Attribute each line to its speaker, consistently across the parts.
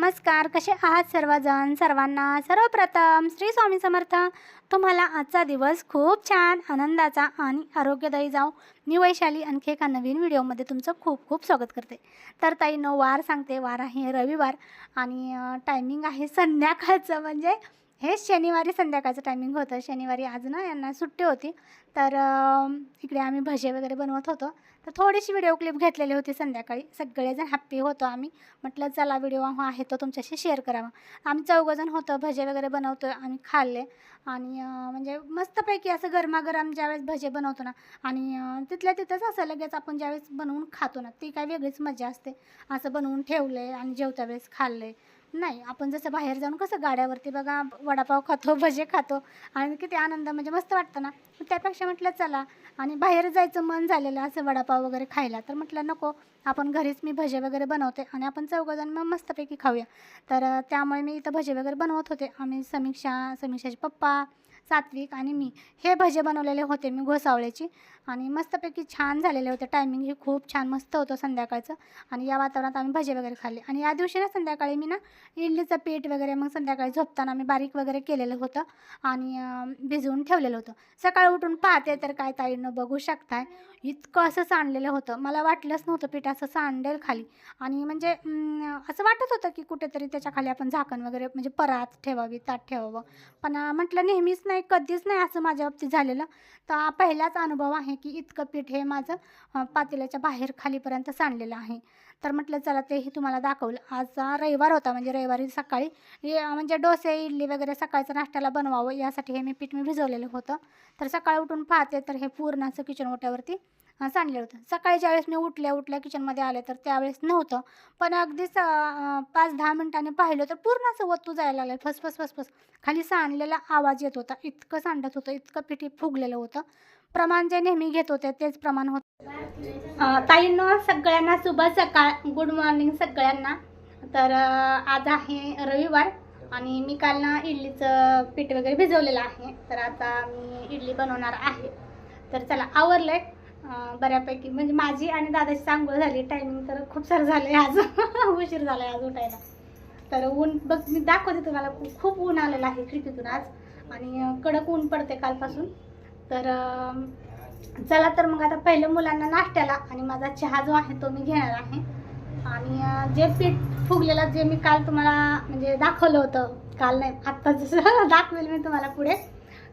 Speaker 1: नमस्कार कसे आहात सर्वजण? सर्वांना सर्वप्रथम श्री स्वामी समर्थ. तुम्हाला आजचा दिवस खूप छान आनंदाचा आणि आरोग्यदायी जाऊ मी वैशाली आणखी एका नवीन व्हिडिओमध्ये तुमचं खूप खूप स्वागत करते. तर ताई न वार सांगते. वार आहे रविवार आणि टायमिंग आहे संध्याकाळचं. म्हणजे हे शनिवारी संध्याकाळचं टायमिंग होतं. शनिवारी आज ना यांना सुट्टी होती. तर इकडे आम्ही भजे वगैरे बनवत होतो. तर थोडीशी व्हिडिओ क्लिप घेतलेली होती संध्याकाळी. सगळेजण हॅप्पी होतो आम्ही. म्हटलं चला व्हिडिओ आहे तो तुमच्याशी शेअर करावा. आम्ही चौघंजण होतो भजे वगैरे बनवतो आम्ही खाल्ले. आणि म्हणजे मस्तपैकी असं गरमागरम ज्यावेळेस भजे बनवतो ना आणि तिथल्या तिथंच असं लगेच आपण ज्यावेळेस बनवून खातो ना ती काय वेगळीच मजा असते. असं बनवून ठेवले आणि जेवत्या वेळेस खाल्ले. नाही आपण जसं बाहेर जाऊन कसं गाड्यावरती बघा वडापाव खातो भजे खातो आणि किती आनंद म्हणजे मस्त वाटतं ना. त्यापेक्षा म्हटलं चला आणि बाहेर जायचं मन झालेलं असं वडापाव वगैरे खायला तर म्हटलं नको आपण घरीच मी भजे वगैरे बनवते आणि आपण चौघंजण मग मस्तपैकी खाऊया. तर त्यामुळे मी इथं भजे वगैरे बनवत होते. आम्ही समीक्षा समीक्षाचे पप्पा सात्विक आणि मी हे भजे बनवलेले होते मी घोसावळ्याची आणि मस्तपैकी छान झालेले होते. टायमिंग हे खूप छान मस्त होतं संध्याकाळचं. आणि या वातावरणात आम्ही भजे वगैरे खाल्ले. आणि या दिवशी ना संध्याकाळी मी ना इडलीचं पीठ वगैरे मग संध्याकाळी झोपताना मी बारीक वगैरे केलेलं होतं. आणि भिजवून ठेवलेलं होतं. सकाळी उठून पाहते तर काय ताईनं बघू शकताय. इतकं असं सांडलेलं होतं. मला वाटलंच नव्हतं पीठ असं सांडेल खाली. आणि म्हणजे असं वाटत होतं की कुठेतरी त्याच्याखाली आपण झाकण वगैरे म्हणजे परात ठेवावी ताट ठेवावं. पण म्हटलं नेहमीच नाही कधीच नाही असं माझ्या बाबतीत झालेलं. तर हा पहिलाच अनुभव आहे. की इतकं पीठ हे माझं पातेल्याच्या बाहेर खालीपर्यंत सांडलेलं आहे. तर म्हटलं चला तेही तुम्हाला दाखवलं. आज रविवार होता म्हणजे रविवारी सकाळी म्हणजे डोसे इडली वगैरे सकाळचं नाश्त्याला बनवावं यासाठी हे मी पीठ मी भिजवलेलं होतं. तर सकाळी उठून पाहते तर हे पूर्ण असं किचन ओट्यावरती सांडले सांडलेलं होतं. सकाळी ज्यावेळेस मी उठल्या उठल्या किचनमध्ये आले तर त्यावेळेस नव्हतं. पण अगदीच पाच दहा मिनिटांनी पाहिलं तर पूर्ण असं वतू जायला लागलं. फसफस फसफस. खाली सांडलेला आवाज येत होता. इतकं सांडत होतं इतकं पिठी फुगलेलं होतं. प्रमाण जे नेहमी घेत होते तेच प्रमाण होतं ताईंनो सगळ्यांना शुभ सकाळ गुड मॉर्निंग सगळ्यांना. तर आज आहे रविवार आणि मी काल ना इडलीचं पीठ वगैरे भिजवलेलं आहे. तर आता मी इडली बनवणार आहे. तर चला आवरलंय. आहे बऱ्यापैकी म्हणजे माझी आणि दादाची चांगलं झाली. टायमिंग तर खूप सारं झालं आज. उशीर झाला आज उठायला. तर ऊन बघ मी दाखवते तुम्हाला खूप ऊन आलेलं आहे खिडकीतून आज. आणि कडक ऊन पडते कालपासून. तर चला तर मग आता पहिलं मुलांना नाश्त्याला आणि माझा चहा जो आहे तो मी घेणार आहे. आणि जे पीठ फुगलेलं जे मी काल तुम्हाला म्हणजे दाखवलं होतं काल नाही आत्ता जसं दाखवेल मी तुम्हाला पुढे.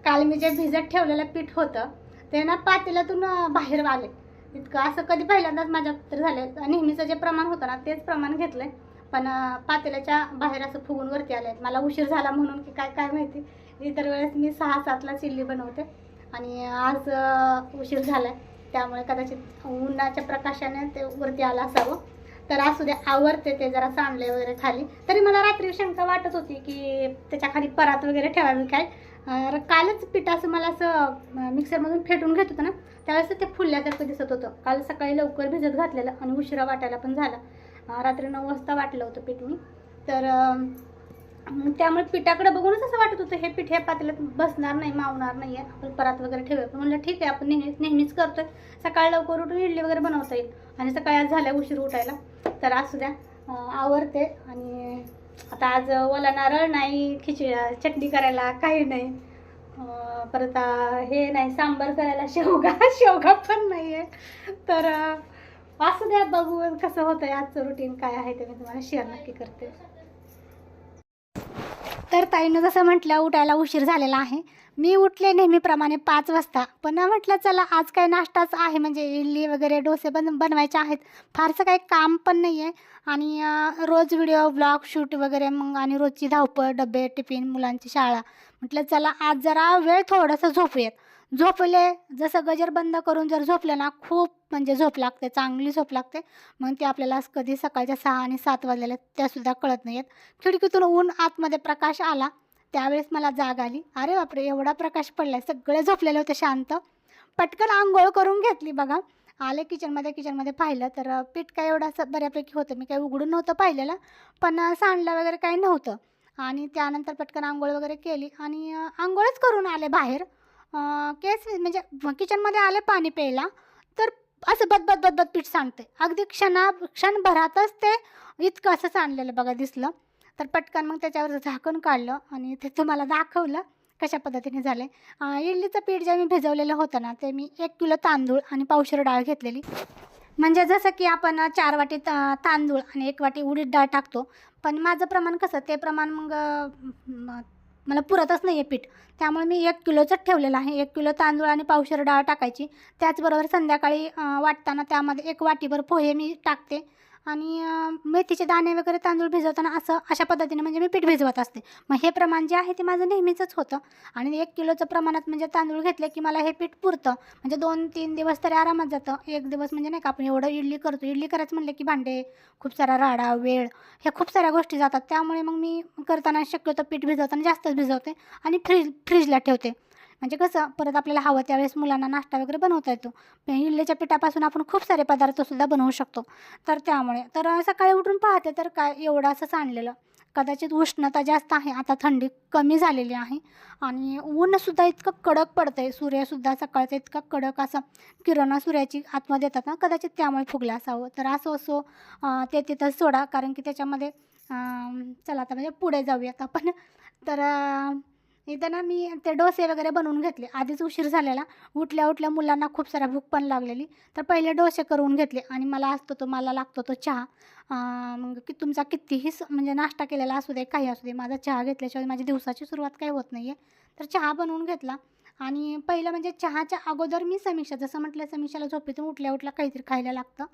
Speaker 1: काल मी जे भिजत ठेवलेलं पीठ होतं ते ना पातेल्यातून बाहेर आले इतकं असं कधी पहिल्यांदाच माझ्या तर झालं नेहमीचं जे प्रमाण होतं ना तेच प्रमाण घेतलं आहे पण पातेल्याच्या बाहेर असं फुगून वरती आले मला उशीर झाला म्हणून की काय काय माहिती. इतर वेळेस मी सहा सातला चिल्ली बनवते. आणि आज उशीर झाला त्यामुळे कदाचित उन्हाच्या प्रकाशाने ते वरती आलं असावं. तर असू दे आवरते ते जरा सांडले वगैरे खाली. तरी मला रात्री शंका वाटत होती की त्याच्याखाली परात वगैरे ठेवावी काय? कालच पीठ असं मला असं मिक्सरमधून फेटून घेत होतं ना त्यावेळेस ते फुलल्यासारखं दिसत होतं. काल सकाळी लवकर भिजत घातलेलं आणि उशिरा वाटायला पण झाला. रात्री नऊ वाजता वाटलं होतं पीठ मी. तर त्यामुळे पिठाकडे बघूनच असं वाटत होतं हे पीठ ह्या पातेल्यात बसणार नाही मावणार नाही आहे आपण परात वगैरे ठेवूया पण म्हणलं ठीक आहे आपण नेहमी नेहमीच करतोय. सकाळी लवकर उठून इडली वगैरे बनवता येईल. आणि सकाळी आज झाल्या उशीर उठायला. तर असू द्या आवडते आणि आता आज ओला नारळ नाही खिचडी चटणी करायला काही नाही. परत हे नाही सांबार करायला शेवगा शेवगा पण नाही आहे तर असू द्या बघू कसं होतंय आजचं रुटीन काय आहे ते मी तुम्हाला शेअर नक्की करते. तर ताईनं जसं म्हटलं उठायला उशीर झालेला आहे. मी उठले नेहमीप्रमाणे पाच वाजता. पण म्हटलं चला आज काय नाश्ताच आहे. म्हणजे इडली वगैरे डोसे बन बनवायचे आहेत. फारसं काही काम पण नाही आहे आणि रोज व्हिडिओ ब्लॉग शूट वगैरे मग आणि रोजची धावपळ डबे टिफिन मुलांची शाळा. म्हटलं चला आज जरा वेळ थोडंसं झोपूयात. झोपले. जसं गजर बंद करून जर झोपलं ना खूप म्हणजे झोप लागते चांगली झोप लागते. मग ती आपल्याला कधी सकाळच्या सहा आणि सात वाजलेल्या त्यासुद्धा कळत नाही आहेत खिडकीतून ऊन आतमध्ये प्रकाश आला त्यावेळेस मला जाग आली. अरे बापरे एवढा प्रकाश पडलाय. सगळे झोपलेले होते शांत. पटकन आंघोळ करून घेतली बघा. आले किचनमध्ये किचनमध्ये पाहिलं तर पीठ काय एवढं असं बऱ्यापैकी होतं. मी काही उघडून नव्हतं पाहिलेलं पण सांडलं वगैरे काही नव्हतं. आणि त्यानंतर पटकन आंघोळ वगैरे केली आणि आंघोळच करून आले बाहेर. केस म्हणजे किचनमध्ये आले पाणी प्यायला तर असं बदबद बदबद पीठ सांडते. अगदी क्षणा क्षणभरातच ते इतकं असं सांडलेलं बघा दिसलं. तर पटकन मग त्याच्यावर झाकून काढलं आणि ते तुम्हाला दाखवलं कशा पद्धतीने झालं. आहे इडलीचं पीठ जे मी भिजवलेलं होतं ना ते मी एक किलो तांदूळ आणि पावशेर डाळ घेतलेली. म्हणजे जसं की आपण चार वाटी ता तांदूळ आणि एक वाटी उडीद डाळ टाकतो. पण माझं प्रमाण कसं ते प्रमाण मग मला पुरतच नाही आहे पीठ. त्यामुळे मी एक किलोचंच ठेवलेलं आहे. एक किलो तांदूळ आणि पावशेर डाळ टाकायची. त्याचबरोबर संध्याकाळी वाटताना त्यामध्ये एक वाटीभर पोहे मी टाकते. आणि मेथीचे दाणे वगैरे तांदूळ भिजवताना असं अशा पद्धतीने म्हणजे मी पीठ भिजवत असते. मग हे प्रमाण जे आहे ते माझं नेहमीचंच होतं. आणि एक किलोचं प्रमाणात म्हणजे तांदूळ घेतले की मला हे पीठ पुरतं. म्हणजे दोन तीन दिवस तरी आरामात जातं. एक दिवस म्हणजे नाही का आपण एवढं इडली करतो. इडली करायचं म्हणलं की भांडे खूप सारा राडा वेळ ह्या खूप साऱ्या गोष्टी जातात. त्यामुळे मग मी करताना शक्यतो पीठ भिजवताना जास्तच भिजवते आणि फ्रीज फ्रीजला ठेवते. म्हणजे कसं परत आपल्याला हवं त्यावेळेस मुलांना नाश्ता वगैरे बनवता येतो. इडलीच्या पिठापासून आपण खूप सारे पदार्थसुद्धा बनवू शकतो. तर त्यामुळे तर सकाळी उठून पाहते तर काय एवढं असं सांडलेलं. कदाचित उष्णता जास्त आहे आता थंडी कमी झालेली आहे आणि ऊनसुद्धा इतकं कडक पडतं आहे सूर्यसुद्धा सकाळचं इतका कडक असा किरणं सूर्याची आतमध्ये येतात ना कदाचित त्यामुळे फुगलं असावं. तर असं असो ते तिथं सोडा कारण की त्याच्यामध्ये चला आता म्हणजे पुढे जाऊयात आपण. तर इथं ना मी ते डोसे वगैरे बनवून घेतले. आधीच उशीर झालेला. उठल्या उठल्या मुलांना खूप सारा भूक पण लागलेली. तर पहिले डोसे करून घेतले आणि मला असतो तो मला लागतो तो चहा. मग की तुमचा कितीही स- म्हणजे नाश्ता केलेला असू दे काही असू दे माझा चहा घेतल्याशिवाय माझी दिवसाची सुरुवात काही होत नाही आहे तर चहा बनवून घेतला. आणि पहिलं म्हणजे चहाच्या अगोदर मी समीक्षा जसं म्हटलं समीक्षाला झोपेतून उठल्या उठल्या काहीतरी खायला लागतं.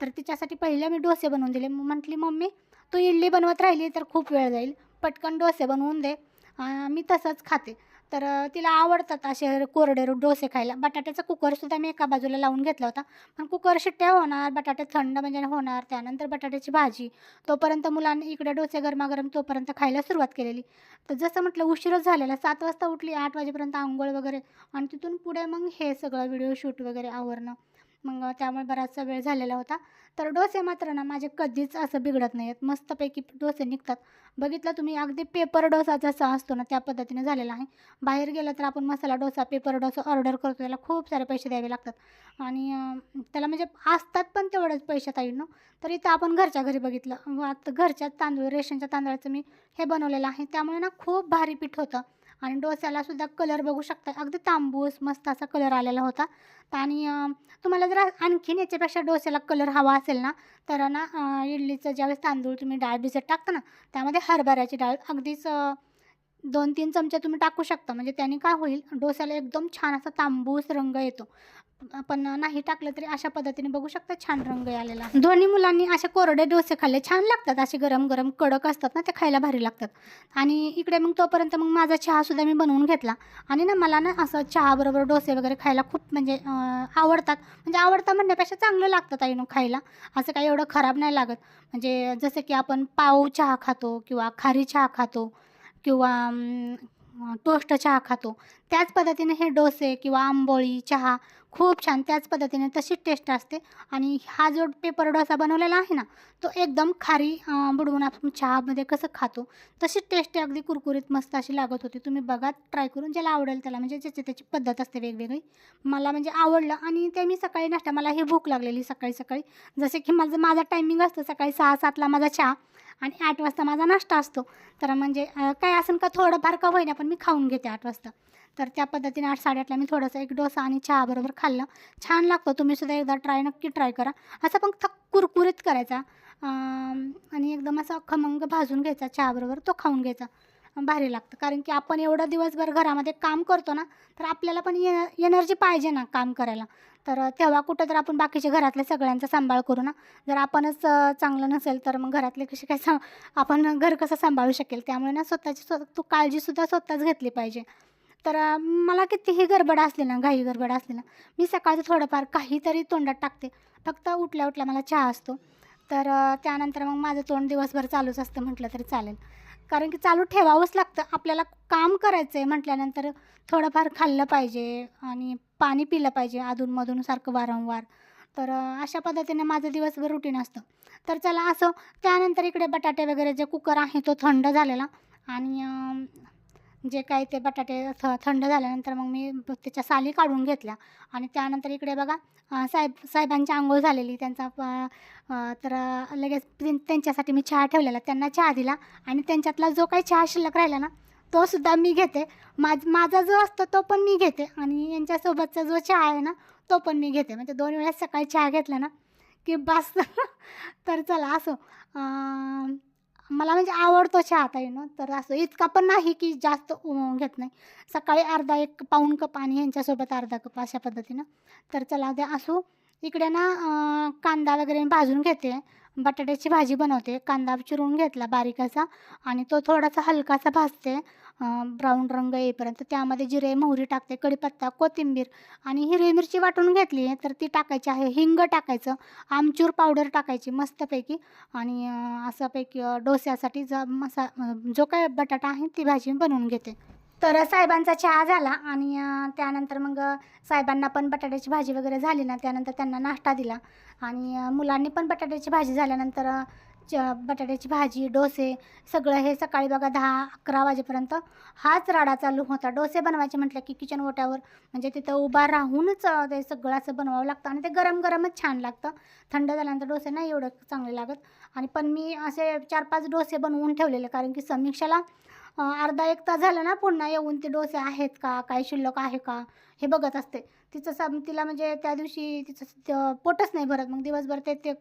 Speaker 1: तर तिच्यासाठी पहिलं मी डोसे बनवून दिले. म्हटली मम्मी तू इडली बनवत राहिली तर खूप वेळ जाईल. पटकन डोसे बनवून दे. मी तसंच खाते. तर तिला आवडतात असे कोरडे डोसे खायला. बटाट्याचा कुकरसुद्धा मी एका बाजूला लावून घेतला होता. पण कुकर शिट्ट्या होणार बटाटे थंड म्हणजे होणार त्यानंतर बटाट्याची भाजी. तोपर्यंत मुलांनी इकडे डोसे गरमागरम तोपर्यंत खायला सुरुवात केलेली. तर जसं म्हटलं उशीरच झालेला. सात वाजता उठली आठ वाजेपर्यंत आंघोळ वगैरे. आणि तिथून पुढे मग हे सगळं व्हिडिओ शूट वगैरे आवरणं. मग त्यामुळे बराचसा वेळ झालेला होता. तर डोसे मात्र ना माझे कधीच असं बिघडत नाही आहेत मस्तपैकी डोसे निघतात. बघितलं तुम्ही अगदी पेपर डोसा जसा असतो ना त्या पद्धतीने झालेला आहे. बाहेर गेलं तर आपण मसाला डोसा पेपर डोसा ऑर्डर करतो. त्याला खूप सारे पैसे द्यावे लागतात. आणि त्याला म्हणजे असतात पण तेवढंच पैसे ताईनं. तर इथं आपण घरच्या घरी बघितलं. आता घरच्या तांदूळ रेशनच्या तांदळाचं मी हे बनवलेलं आहे. त्यामुळे ना खूप भारी पीठ होतं. आणि डोस्यालासुद्धा कलर बघू शकता. अगदी तांबूस मस्त असा कलर आलेला होता. आणि तुम्हाला जर आणखीन याच्यापेक्षा डोस्याला कलर हवा असेल ना तर ना इडलीचं ज्यावेळेस तांदूळ तुम्ही डाळ भिजत टाकता ना त्यामध्ये हरभऱ्याची डाळ अगदीच दोन तीन चमचे तुम्ही टाकू शकता. म्हणजे त्याने काय होईल डोस्याला एकदम छान असा तांबूस रंग येतो. आपण नाही टाकलं तरी अशा पद्धतीने बघू शकता छान रंग आलेला दोन्ही मुलांनी असे कोरडे डोसे खाल्ले छान लागतात. असे गरम गरम कडक असतात ना ते खायला भारी लागतात. आणि इकडे मग तोपर्यंत मग माझा चहासुद्धा मी बनवून घेतला. आणि ना मला ना असं चहाबरोबर डोसे वगैरे खायला खूप म्हणजे आवडतात. म्हणजे आवडता म्हणण्यापेक्षा चांगलं लागतं ताईनं खायला. असं काही एवढं खराब नाही लागत. म्हणजे जसं की आपण पाव चहा खातो किंवा खारी चहा खातो. किंवा टोस्ट चहा खातो. त्याच पद्धतीने हे डोसे किंवा आंबोळी चहा खूप छान त्याच पद्धतीने तशीच टेस्ट असते. आणि हा जो पेपर डोसा बनवलेला आहे ना तो एकदम खारी बुडवून आपण चहामध्ये कसं खातो तशी टेस्ट अगदी कुरकुरीत मस्त अशी लागत होती. तुम्ही बघा ट्राय करून ज्याला आवडेल त्याला. म्हणजे ज्याची त्याची पद्धत असते वेगवेगळी. मला म्हणजे आवडलं आणि ते मी सकाळी नाश्ता मला ही भूक लागलेली सकाळी सकाळी. जसे की माझं माझा टायमिंग असतं सकाळी सहा सातला माझा चहा. आणि आठ वाजता माझा नाश्ता असतो. तर म्हणजे काय असेल का थोडंफार का होईना पण मी खाऊन घेते आठ वाजता. तर त्या पद्धतीने आठ साडेआठला मी थोडंसं एक डोसा आणि चहाबरोबर खाल्लं. छान लागतं. तुम्ही सुद्धा एकदा ट्राय नक्की ट्राय करा. असं पण थक कुरकुरीत करायचा. आणि एकदम असा खमंग भाजून घ्यायचा चहाबरोबर तो खाऊन घ्यायचा. भारी लागतं. कारण की आपण एवढं दिवसभर घरामध्ये काम करतो ना तर आपल्याला पण ये एनर्जी पाहिजे ना काम करायला. तर तेव्हा कुठं तर आपण बाकीच्या घरातल्या सगळ्यांचा सांभाळ करू ना. जर आपणच चांगलं नसेल तर मग घरातले कसे काय सा आपण घर कसं सांभाळू शकेल? त्यामुळे ना स्वतःची स्व तू काळजीसुद्धा स्वतःच घेतली पाहिजे. तर मला कितीही गडबड असली ना घाई गडबड असली ना मी सकाळचं थोडंफार काहीतरी तोंडात टाकते. फक्त उठल्या उठल्या मला चहा असतो. तर त्यानंतर मग माझं तोंड दिवसभर चालूच असतं म्हटलं तरी चालेल. कारण की चालू ठेवावंच लागतं. आपल्याला काम करायचं आहे म्हटल्यानंतर थोडंफार खाल्लं पाहिजे आणि पाणी पिलं पाहिजे अधूनमधून सारखं वारंवार. तर अशा पद्धतीने माझं दिवसभर रुटीन असतं. तर चला असं त्यानंतर इकडे बटाटे वगैरे जे कुकर आहे तो थंड झालेला आणि जे काय ते बटाटे थ थंड झाल्यानंतर मग मी त्याच्या साली काढून घेतल्या. आणि त्यानंतर इकडे बघा साहेब साहेबांची आंघोळ झालेली. त्यांचा प- तर लगेच त्यांच्यासाठी मी चहा ठेवलेला. त्यांना चहा दिला आणि त्यांच्यातला जो काही चहा शिल्लक राहिला ना तो सुद्धा मी घेते. माझ माझा जो असतो तो पण मी घेते. आणि यांच्यासोबतचा जो चहा आहे ना तो पण मी घेते. म्हणजे दोन वेळेस सकाळी चहा घेतला ना की बस. तर चला असो. मला म्हणजे आवडतो चहा आता येणं तर असं इतका पण नाही की जास्त घेत नाही. सकाळी अर्धा एक पाऊण कप आणि यांच्यासोबत अर्धा कप अशा पद्धतीनं. तर चला द्या असू. इकडे ना कांदा वगैरे मी भाजून घेते. बटाट्याची भाजी बनवते. कांदा चिरून घेतला बारीक असा आणि तो थोडासा हलकासा भाजते. ब्राऊन रंग येईपर्यंत त्यामध्ये जिरे मोहरी टाकते कढीपत्ता कोथिंबीर आणि हिरवी मिरची वाटून घेतली तर ती टाकायची आहे. हिंग टाकायचं आमचूर पावडर टाकायची मस्तपैकी आणि असंपैकी डोस्यासाठी ज मसा जो काय बटाटा आहे ती भाजी बनवून घेते. तर साहेबांचा चहा झाला आणि त्यानंतर मग साहेबांना पण बटाट्याची भाजी वगैरे झाली ना त्यानंतर त्यांना नाश्ता दिला. आणि मुलांनी पण बटाट्याची भाजी झाल्यानंतर च बटाट्याची भाजी डोसे सगळं हे सकाळी बघा दहा अकरा वाजेपर्यंत हाच राडा चालू होता. डोसे बनवायचे म्हटलं की किचन ओट्यावर. म्हणजे तिथं उभा राहूनच ते सगळं असं बनवावं लागतं आणि ते गरम गरमच छान लागतं. थंड झाल्यानंतर डोसे नाही एवढं चांगले लागत. आणि पण मी असे चार पाच डोसे बनवून ठेवलेले कारण की समीक्षाला अर्धा एक तास झाला ना पुन्हा येऊन ते डोसे आहेत का? काय शिल्लक आहे का? हे बघत असते. तिचं सम तिला म्हणजे त्या दिवशी तिचं पोटच नाही भरत. मग दिवसभर ते ते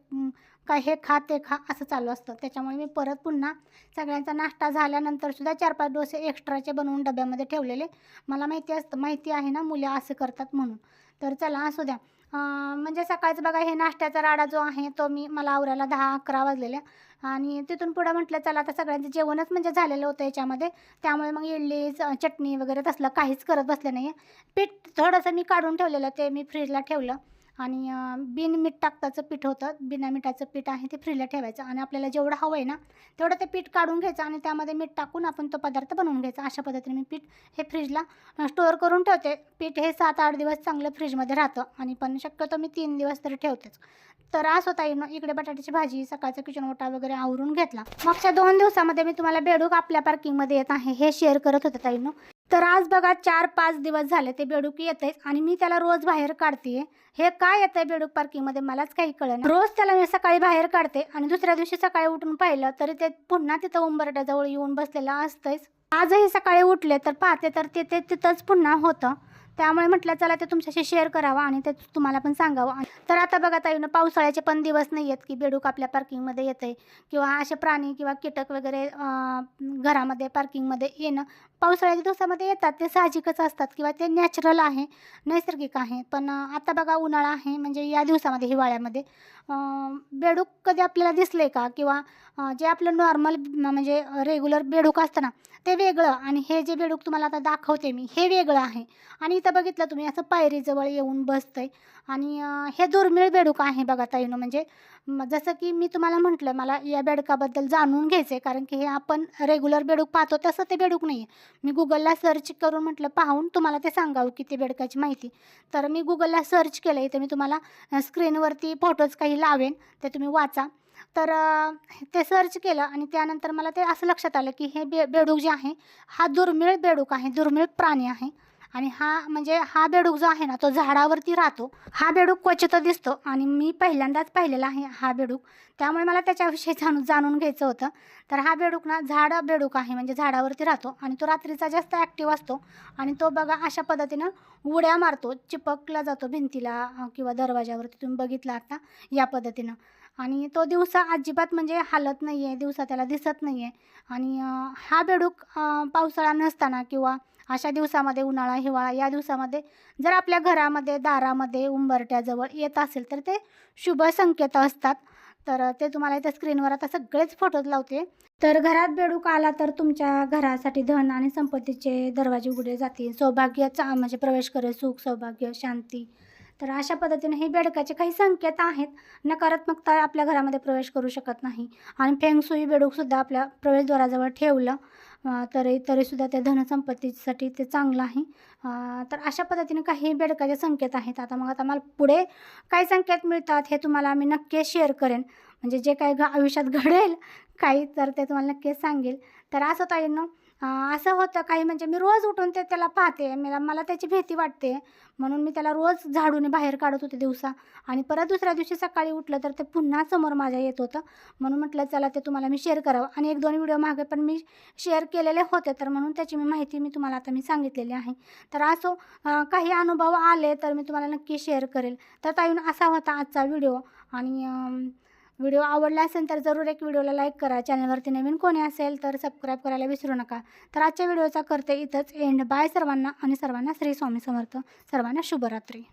Speaker 1: काय हे खा ते खा असं चालू असतं. त्याच्यामुळे मी परत पुन्हा सगळ्यांचा नाश्ता झाल्यानंतर सुद्धा चार पाच डोसे एक्स्ट्राचे बनवून डब्यामध्ये ठेवलेले. मला माहिती असतं माहिती आहे ना मुले असं करतात म्हणून. तर चला असू द्या. म्हणजे सकाळचं बघा हे नाश्त्याचा राडा जो आहे तो मी मला आवरायला दहा अकरा वाजलेल्या आणि तिथून पुढं म्हटलं चला आता सगळ्यांचं जेवणच म्हणजे झालेलं होतं याच्यामध्ये. त्यामुळे मग इडली च- चटणी वगैरे तसलं काहीच करत बसलं नाही पीठ थोडंसं मी काढून ठेवलेलं ते मी फ्रीजला ठेवलं. आणि बिन मीठ टाकताचं पीठ होतं. बिना मिठाचं पीठ आहे ते फ्रीजला ठेवायचं आणि आपल्याला जेवढं हवं आहे ना तेवढं ते पीठ काढून घ्यायचं आणि त्यामध्ये मीठ टाकून आपण तो पदार्थ बनवून घ्यायचा. अशा पद्धतीने मी पीठ हे फ्रीजला स्टोअर करून ठेवते. पीठ हे सात आठ दिवस चांगलं फ्रीजमध्ये राहतं आणि पण शक्यतो मी तीन दिवस तरी ठेवतेच. तर असं होता येणं इकडे बटाट्याची भाजी सकाळचा किचन ओटा वगैरे आवरून घेतला. मागच्या दोन दिवसामध्ये मी तुम्हाला बेडूक आपल्या पार्किंगमध्ये येत आहे हे शेअर करत होते ताईनं. तर आज बघा चार पाच दिवस झाले ते बेडूक येत आहे आणि मी त्याला रोज बाहेर काढते. हे काय येत आहे बेडूक पार्किंगमध्ये? मलाच काही कळलं रोज त्याला मी सकाळी बाहेर काढते आणि दुसऱ्या दिवशी सकाळी उठून पाहिलं तरी ते पुन्हा तिथं उंबरट्याजवळ येऊन बसलेलं असतंच आजही सकाळी उठले तर पाहते तर ते ते तिथंच पुन्हा होतं. त्यामुळे म्हटलं चला ते तुमच्याशी शेअर करावं आणि ते तुम्हाला पण सांगावं. तर आता बघा ताईनं पावसाळ्याचे पण दिवस नाही आहेत की बेडूक आपल्या पार्किंगमध्ये येतं आहे किंवा असे प्राणी किंवा कीटक वगैरे घरामध्ये पार्किंगमध्ये येणं. पावसाळ्याच्या दिवसामध्ये येतात ते साहजिकच असतात किंवा ते नॅचरल आहे नैसर्गिक आहे. पण आता बघा उन्हाळा आहे म्हणजे या दिवसामध्ये हिवाळ्यामध्ये बेडूक कधी आपल्याला दिसले का? किंवा जे आपलं नॉर्मल म्हणजे रेग्युलर बेडूक असतं ना ते वेगळं. आणि हे जे बेडूक तुम्हाला आता दाखवते मी हे वेगळं आहे. आणि इथं बघितलं तुम्ही असं पायरीजवळ येऊन बसतंय. आणि हे दुर्मिळ बेडूक आहे बघा ताईनं म्हणजे जसं की मी तुम्हाला म्हटलं मला या बेडकाबद्दल जाणून घ्यायचं आहे कारण की हे आपण रेग्युलर बेडूक पाहतो तसं ते बेडूक नाही आहे मी गुगलला सर्च करून म्हटलं पाहून तुम्हाला ते सांगावं की ते बेडकाची माहिती. तर मी गुगलला सर्च केलं इथे मी तुम्हाला स्क्रीनवरती फोटोज काही लावेन ते तुम्ही वाचा. तर ते सर्च केलं आणि त्यानंतर मला ते असं लक्षात आलं की हे बे बेडूक जे आहे हा दुर्मिळ बेडूक आहे दुर्मिळ प्राणी आहे. आणि हा म्हणजे हा बेडूक जो आहे ना तो झाडावरती राहतो. हा बेडूक क्वचित दिसतो. आणि मी पहिल्यांदाच पाहिलेला आहे हा बेडूक. त्यामुळे मला त्याच्याविषयी जाणून जाणून घ्यायचं होतं. तर हा बेडूक ना झाड बेडूक आहे. म्हणजे झाडावरती राहतो. आणि तो रात्रीचा जास्त ॲक्टिव्ह असतो. आणि तो बघा अशा पद्धतीनं उड्या मारतो. चिपकला जातो भिंतीला किंवा दरवाजावरती तुम्ही बघितला आता या पद्धतीनं. आणि तो दिवसा अजिबात म्हणजे हालत नाही आहे दिवसा त्याला दिसत नाही आहे आणि हा बेडूक पावसाळा नसताना किंवा अशा दिवसामध्ये उन्हाळा हिवाळा या दिवसामध्ये जर आपल्या घरामध्ये दारामध्ये उंबरट्याजवळ येत असेल तर ते शुभ संकेत असतात. तर ते तुम्हाला इथं स्क्रीनवर आता सगळेच फोटोज लावते. तर घरात बेडूक आला तर तुमच्या घरासाठी धन आणि संपत्तीचे दरवाजे उघडे जातील. सौभाग्याचा म्हणजे प्रवेश करेल सुख सौभाग्य शांती. तर अशा पद्धतीने हे बेडकाचे काही संकेत आहेत. नकारात्मकता आपल्या घरामध्ये प्रवेश करू शकत नाही. आणि फेंगसुई बेडूकसुद्धा आपल्या प्रवेशद्वाराजवळ ठेवलं. तरी तरीसुद्धा त्या धनसंपत्तीसाठी ते चांगलं आहे. तर अशा पद्धतीने काही बेडकाचे संकेत आहेत. आता मग आता मला पुढे काय संकेत मिळतात हे तुम्हाला आम्ही नक्की शेअर करेन. म्हणजे जे काही घ आयुष्यात घडेल काही तर ते तुम्हाला नक्कीच सांगेल. तर असं ताईंना असं होतं काही म्हणजे मी रोज उठून ते त्याला पाहते मला मला त्याची भीती वाटते. म्हणून मी त्याला रोज झाडूने बाहेर काढत होते दिवसा. आणि परत दुसऱ्या दिवशी सकाळी उठलं तर ते पुन्हा समोर माझ्या येत होतं. म्हणून म्हटलं चला ते तुम्हाला मी शेअर करावं. आणि एक दोन व्हिडिओ मागे पण मी शेअर केलेले होते तर म्हणून त्याची मी माहिती मी तुम्हाला आता मी सांगितलेली आहे. तर असो काही अनुभव आले तर मी तुम्हाला नक्की शेअर करेल. तर ताईन असा होता आजचा व्हिडिओ आणि व्हिडिओ आवडला असेल तर जरूर एक व्हिडिओला लाईक करा. चॅनलवरती नवीन कोणी असेल तर सबस्क्राईब करायला विसरू नका. तर आजच्या व्हिडिओचा करते इथंच एंड बाय सर्वांना आणि सर्वांना श्री स्वामी समर्थ. सर्वांना शुभरात्री.